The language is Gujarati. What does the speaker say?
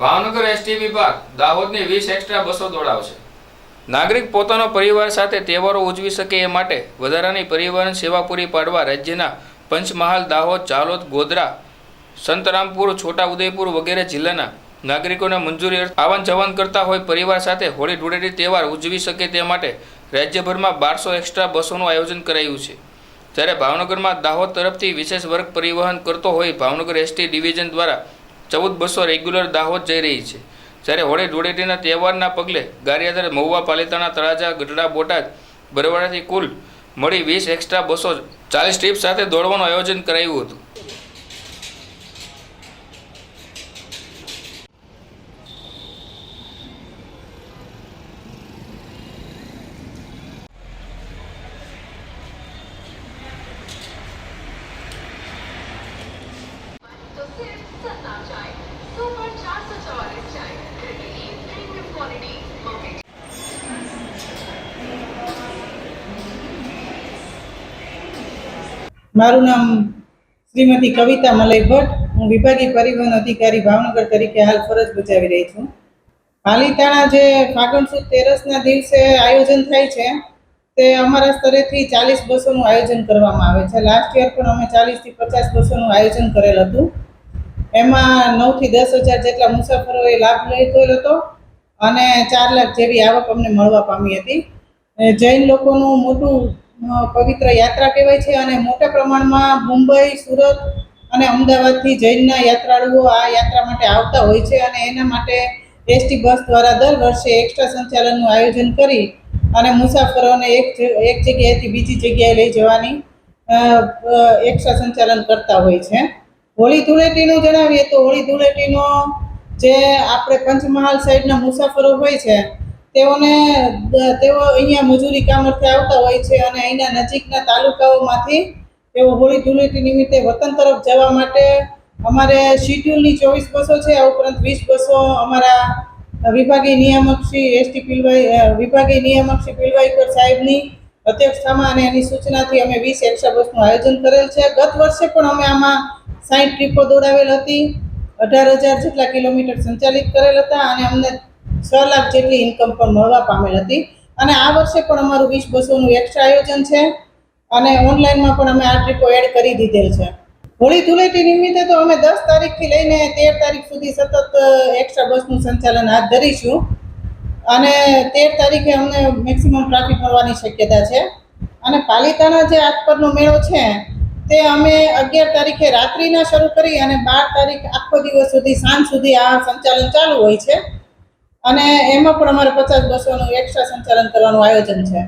ભાવનગર એસટી વિભાગ દાહોદની વીસ એક્સ્ટ્રા બસો દોડાવશે. નાગરિક પોતાનો પરિવાર સાથે તહેવારો ઉજવી શકે એ માટે વધારાની પરિવહન સેવા પૂરી પાડવા રાજ્યના પંચમહાલ, દાહોદ, ચાલોદ, ગોધરા, સંતરામપુર, છોટાઉદેપુર વગેરે જિલ્લાના નાગરિકોને મંજૂરી આવન જવન કરતા હોય પરિવાર સાથે હોળી ધૂળેટી તહેવાર ઉજવી શકે તે માટે રાજ્યભરમાં બારસો એક્સ્ટ્રા બસોનું આયોજન કરાયું છે. જ્યારે ભાવનગરમાં દાહોદ તરફથી વિશેષ વર્ગ પરિવહન કરતો હોય ભાવનગર એસટી ડિવિઝન દ્વારા ચૌદ બસો રેગ્યુલર દાહોદ જઈ રહી છે. જ્યારે હોળી ધૂળેટીના તહેવારના પગલે ગારિયાદર મહુવા પાલિતાણા તળાજા ગઢડા બોટાદ બરવાડાથી કુલ મળી વીસ એક્સ્ટ્રા બસો ચાલીસ ટ્રીપ સાથે દોડવાનું આયોજન કરાયું હતું. મારું નામ શ્રીમતી કવિતા મલય ભટ્ટ. હું વિભાગીય પરિવહન અધિકારી ભાવનગર તરીકે હાલ ફરજ બજાવી રહી છું. પાલિતાણા જે ફાગણ સુદ તેરસના દિવસે આયોજન થાય છે, તે અમારા સ્તરેથી ચાલીસ બસોનું આયોજન કરવામાં આવે છે. લાસ્ટ યર પણ અમે ચાલીસથી પચાસ બસોનું આયોજન કરેલ હતું. એમાં નવથી દસ હજાર જેટલા મુસાફરોએ લાભ લીધો હતો અને ચાર લાખ જેવી આવક અમને મળવા પામી હતી. જૈન લોકોનું મોટું પવિત્ર યાત્રા કહેવાય છે અને મોટા પ્રમાણમાં મુંબઈ, સુરત અને અમદાવાદથી જૈનના યાત્રાળુઓ આ યાત્રા માટે આવતા હોય છે અને એના માટે એસટી બસ દ્વારા દર વર્ષે એક્સ્ટ્રા સંચાલનનું આયોજન કરી અને મુસાફરોને એક એક જગ્યાએથી બીજી જગ્યાએ લઈ જવાની એક્સ્ટ્રા સંચાલન કરતા હોય છે. હોળી ધૂળેટીનું જણાવીએ તો હોળી ધૂળેટીનો જે આપણે પંચમહાલ સાઈડના મુસાફરો હોય છે તેઓને તેઓ અહીંયા મજૂરી કામ અર્થે આવતા હોય છે અને અહીંના નજીકના તાલુકાઓમાંથી તેઓ હોળી ધૂળેટી નિમિત્તે વતન તરફ જવા માટે અમારે શિડ્યુલની ચોવીસ બસો છે આ ઉપરાંત વીસ બસો અમારા વિભાગીય નિયામક શ્રી એસટી પિલવાઈ અ, વિભાગીય નિયામક શ્રી પિલવાઈકર સાહેબની અધ્યક્ષતામાં અને એની સૂચનાથી અમે વીસ એક્સ્ટ્રા બસનું આયોજન કરેલ છે. ગત વર્ષે પણ અમે આમાં સાઠ ટ્રીપો દોડાવેલ હતી. અઢાર હજાર જેટલા કિલોમીટર સંચાલિત કરેલ હતા અને અમને છ લાખ જેટલી ઇન્કમ પણ મળવા પામેલ હતી. અને આ વર્ષે પણ અમારું વીસ બસોનું એક્સ્ટ્રા આયોજન છે. અને ઓનલાઈનમાં પણ અમે આ ટ્રીપો એડ કરી દીધેલ છે. હોળી ધૂળેટી નિમિત્તે તો અમે દસ તારીખથી લઈને તેર તારીખ સુધી સતત એક્સ્ટ્રા બસનું સંચાલન હાથ ધરીશું. અને તેર તારીખે અમને મેક્સિમમ ટ્રાફિક મળવાની શક્યતા છે. અને પાલિતાણા જે આસપાસનો મેળો છે, તે અમે અગિયાર તારીખે રાત્રિના શરૂ કરી અને બાર તારીખ આખો દિવસ સુધી સાંજ સુધી આ સંચાલન ચાલુ હોય છે. અને એમાં પણ અમારે પચાસ બસોનું એક્સ્ટ્રા સંચાલન કરવાનું આયોજન છે.